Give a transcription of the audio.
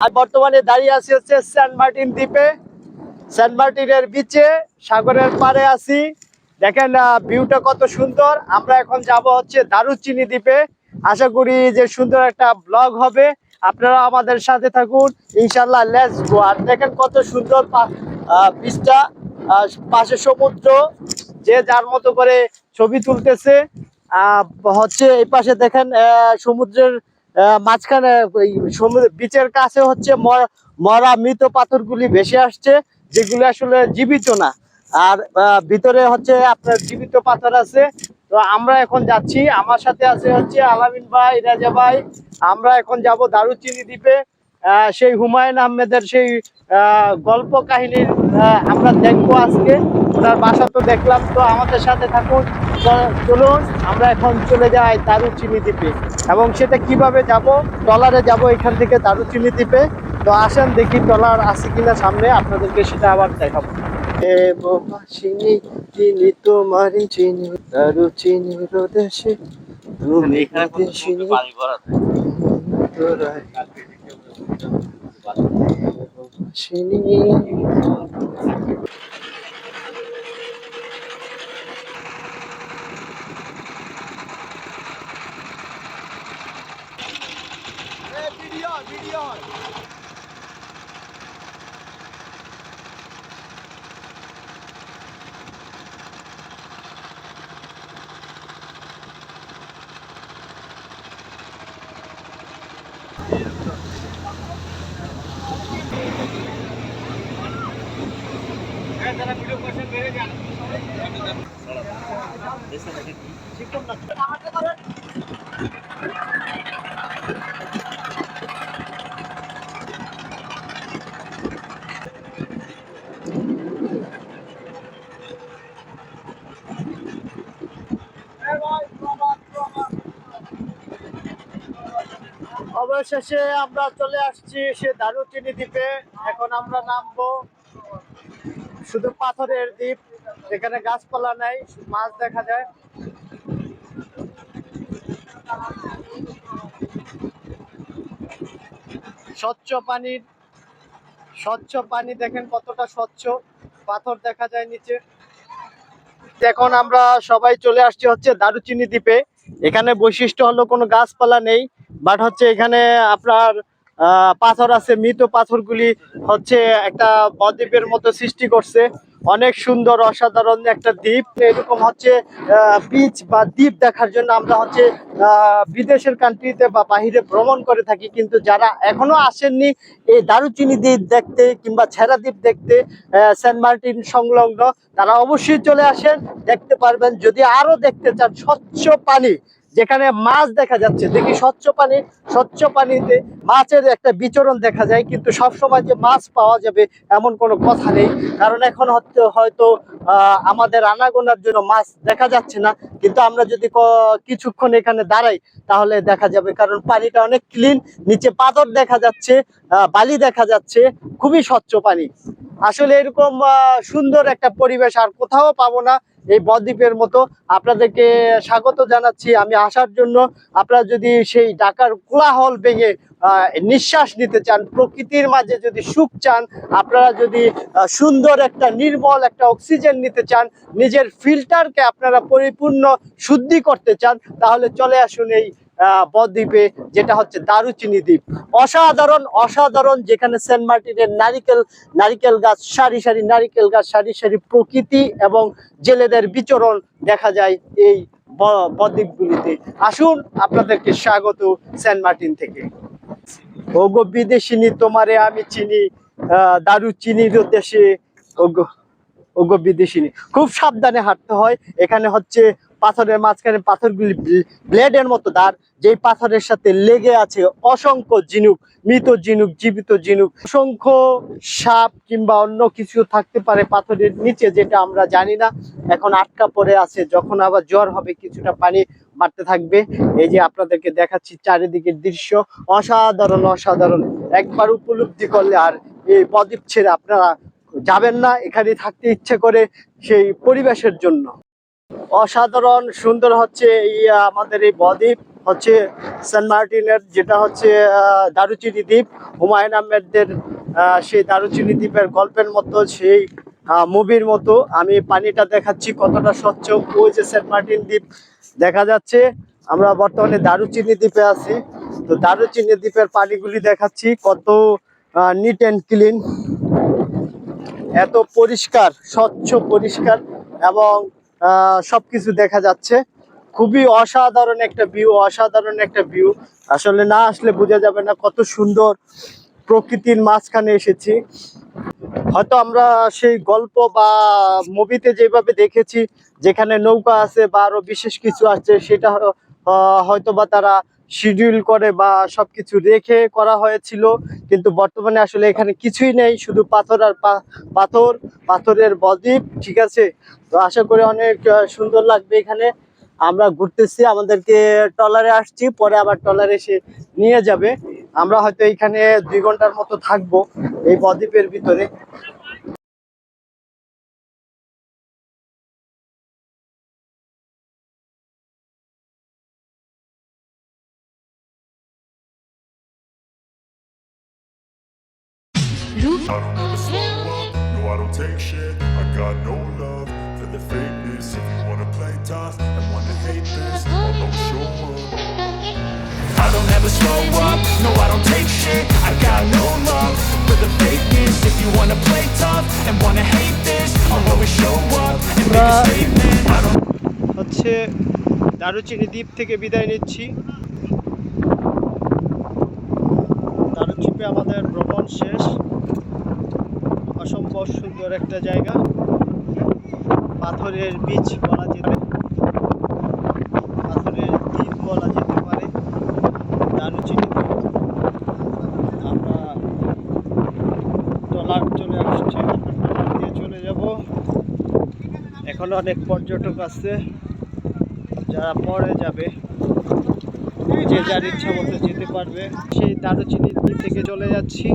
আর বর্তমানে দাঁড়িয়ে আছি হচ্ছে সেন্ট মার্টিন দ্বীপে। সেন্ট মার্টিনের বিচে সাগরের পাড়ে আছি। দেখেন ভিউটা কত সুন্দর। আমরা এখন যাব হচ্ছে দারুচিনি দ্বীপে। আশা করি যে সুন্দর একটা ব্লগ হবে। আপনারা আমাদের সাথে থাকুন। ইনশাল্লাহ লেটস গো আর দেখেন কত সুন্দর বিচটা পাশে সমুদ্র। যে যার মতো করে ছবি তুলতেছে। হচ্ছে এই পাশে দেখেন সমুদ্রের মাঝখানে সমুদ্র বিচের কাছে হচ্ছে মরা- মৃত পাথরগুলি ভেসে আসছে, যেগুলো আসলে জীবিত না। আর ভিতরে হচ্ছে আপনার জীবিত পাথর আছে। তো আমরা এখন যাচ্ছি। আমার সাথে আছে হচ্ছে আলামিন ভাই, রাজা ভাই। আমরা এখন যাব দারুচিনি দ্বীপে। সেই হুমায়ুন আহমেদের সেই গল্প কাহিনীর আমরা দেখব আজকে। ওনার বাসা তো দেখলাম তো আমাদের সাথে থাকুন চলুন আমরা এখন চলে যাই দারুচিনি দ্বীপে। এবং সেটা কীভাবে যাব? ট্রলারে যাব এখান থেকে দারুচিনি দ্বীপে। তো আসেন দেখি ট্রলার আছে কিনা সামনে আপনাদেরকে সেটা আবার দেখাবো। চিনি চিনি তোমারই চিনি দারুচিনি রোদেশে তুমি চিনি অবশেষে আমরা চলে আসছি সে দারুচিনি দ্বীপে। এখন আমরা নামবো শুধু পাথরের দ্বীপ, এখানে গাছপালা নাই, মাছ দেখা যায়। স্বচ্ছ পানির, স্বচ্ছ পানি দেখেন কতটা স্বচ্ছ, পাথর দেখা যায় নিচে। এখন আমরা সবাই চলে আসছি হচ্ছে দারুচিনি দ্বীপে। এখানে বৈশিষ্ট্য হলো কোনো গাছপালা নেই বাট হচ্ছে এখানে আপনার পাথর আছে, মৃত পাথরগুলি হচ্ছে একটা বদ্বীপের মতো সৃষ্টি করছে। অনেক সুন্দর, অসাধারণ একটা দ্বীপ। এরকম হচ্ছে বিচ বা দ্বীপ দেখার জন্য আমরা হচ্ছে বিদেশের কান্ট্রিতে বা বাহিরে ভ্রমণ করে থাকি। কিন্তু যারা এখনও আসেননি, এই দারুচিনি দ্বীপ দেখতে কিংবা ছেড়া দ্বীপ দেখতে সেন্ট মার্টিন সংলগ্ন, তারা অবশ্যই চলে আসেন, দেখতে পারবেন। যদি আরও দেখতে চান, স্বচ্ছ পানি যেখানে মাছ দেখা যাচ্ছে, দেখি স্বচ্ছ পানি, স্বচ্ছ পানিতে মাছের একটা বিচরণ দেখা যায়, কিন্তু সব সময় যে মাছ পাওয়া যাবে এমন কোনো কথা নেই। কারণ এখন হয়তো আমাদের আনাগোনার জন্য মাছ দেখা যাচ্ছে না, কিন্তু আমরা যদি কিছুক্ষণ এখানে দাঁড়াই, তাহলে দেখা যাবে, কারণ পানিটা অনেক ক্লিন নিচে পাথর দেখা যাচ্ছে বালি দেখা যাচ্ছে, খুবই স্বচ্ছ পানি। আসলে এরকম সুন্দর একটা পরিবেশ আর কোথাও পাবো না। এই বদ্বীপের মতো আপনাদেরকে স্বাগত জানাচ্ছি। আমি আসার জন্য আপনারা যদি সেই ঢাকার কোলাহল ভেঙে নিঃশ্বাস নিতে চান, প্রকৃতির মাঝে যদি সুখ চান, আপনারা যদি সুন্দর একটা নির্মল একটা অক্সিজেন নিতে চান, নিজের ফিল্টারকে আপনারা পরিপূর্ণ, শুদ্ধি করতে চান, তাহলে চলে আসুন এই বদ্বীপে যেটা হচ্ছে দারুচিনি দ্বীপ। অসাধারণ অসাধারণ যেখানে সেন্ট মার্টিনের নারিকেল নারিকেল গাছ সারি সারি নারিকেল গাছ সারি সারি প্রকৃতি এবং জেলেদের বিচরণ দেখা যায় এই বদ্বীপগুলিতে। আসুন আপনাদেরকে স্বাগত সেন্ট মার্টিন থেকে। ওগো বিদেশিনী তোমারে আমি চিনি আহ, দারু চিনির দেশে ওগো ওগো বিদেশিনী। খুব সাবধানে হাঁটতে হয়। এখানে হচ্ছে পাথরের মাঝখানে পাথরগুলি ব্লেডের মতো দাঁড় যেই পাথরের সাথে লেগে আছে অসংখ্য ঝিনুক মৃত ঝিনুক জীবিত ঝিনুক অসংখ্য সাপ কিংবা অন্য কিছু থাকতে পারে পাথরের নিচে, যেটা আমরা জানি না। এখন আটকা পড়ে আছে, যখন আবার জ্বর হবে, কিছুটা পানি বাড়তে থাকবে। এই যে আপনাদেরকে দেখাচ্ছি চারিদিকের দৃশ্য, অসাধারণ অসাধারণ। একবার উপলব্ধি করলে আর এই বদ্বীপ ছেড়ে আপনারা যাবেন না, এখানে থাকতে ইচ্ছে করে সেই পরিবেশের জন্য। অসাধারণ, সুন্দর হচ্ছে এই আমাদের এই বদ্বীপ, হচ্ছে সেন্ট মার্টিনের, যেটা হচ্ছে দারুচিনি দ্বীপ। হুমায়ুন আহমেদদের সেই দারুচিনি দ্বীপের গল্পের মতো, সেই মুভির মতো। আমি পানিটা দেখাচ্ছি কতটা স্বচ্ছ। ওই যে সেন্ট মার্টিন দ্বীপ দেখা যাচ্ছে। আমরা বর্তমানে দারুচিনি দ্বীপে আছি। তো দারুচিনি দ্বীপের পানিগুলি দেখাচ্ছি, কত নিট অ্যান্ড ক্লিন এত পরিষ্কার, স্বচ্ছ, পরিষ্কার এবং সবকিছু দেখা যাচ্ছে। খুবই অসাধারণ একটা ভিউ অসাধারণ একটা ভিউ আসলে না আসলে বোঝা যাবে না কত সুন্দর প্রকৃতির মাঝখানে এসেছি। হয়তো আমরা সেই গল্প বা মুভিতে যেভাবে দেখেছি, যেখানে নৌকা আছে বা আরও বিশেষ কিছু আছে, সেটা হয়তো বা তারা শিডিউল করে বা সবকিছু রেখে করা হয়েছিল, কিন্তু বর্তমানে আসলে এখানে কিছুই নেই, শুধু পাথর আর পাথর, পাথরের বদ্বীপ, ঠিক আছে? তো আশা করি অনেক সুন্দর লাগবে এখানে। আমরা ঘুরতেছি, আমাদেরকে ট্রলারে আসছি, পরে আবার ট্রলারে এসে নিয়ে যাবে। আমরা হয়তো এখানে দুই ঘণ্টার মতো থাকব এই বদ্বীপের ভিতরে। I don't ever slow up, no I don't take shit I got no love for the fakeness If you wanna play tough and wanna hate this I'll always show up I don't ever slow up, no I don't take shit I got no love for the fakeness If you wanna play tough and wanna hate this I'll always show up and make a Bruh. statement I don't হচ্ছে দারুচিনি দ্বীপ থেকে বিদায় নিচ্ছি দারুচিপে আমাদের ভ্রমণ শেষ অসম্ভব সুন্দর একটা জায়গা। পাথরের বীজ বলা যেতে পাথরের দ্বীপ বলা যেতে পারে। দারুচিনি আমরা ট্রলার চলে আসছি। দিয়ে চলে যাব। এখন অনেক পর্যটক আছে। যারা পরে যাবে, যে যার ইচ্ছা মতো যেতে পারবে, সেই দারুচিনি দ্বীপ থেকে চলে যাচ্ছি।